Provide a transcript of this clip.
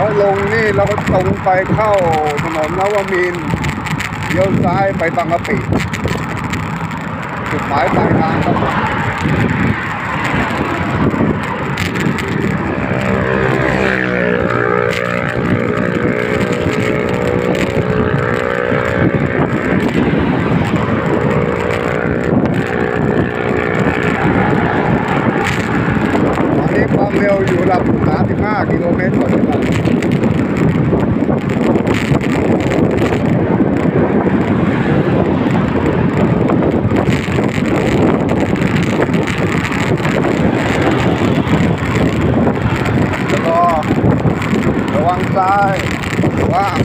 ยวลงนี่เราก็ตรงไปเข้าถนนนวมินเลี้ยวซ้ายไปบางกะปิจุดหมายปลายทางครับผม ตอนนี้ความเร็วอยู่ระดับ 35กิโลเมตรต่อชั่วโมงแล้วก็ระวังซ้ายว่าง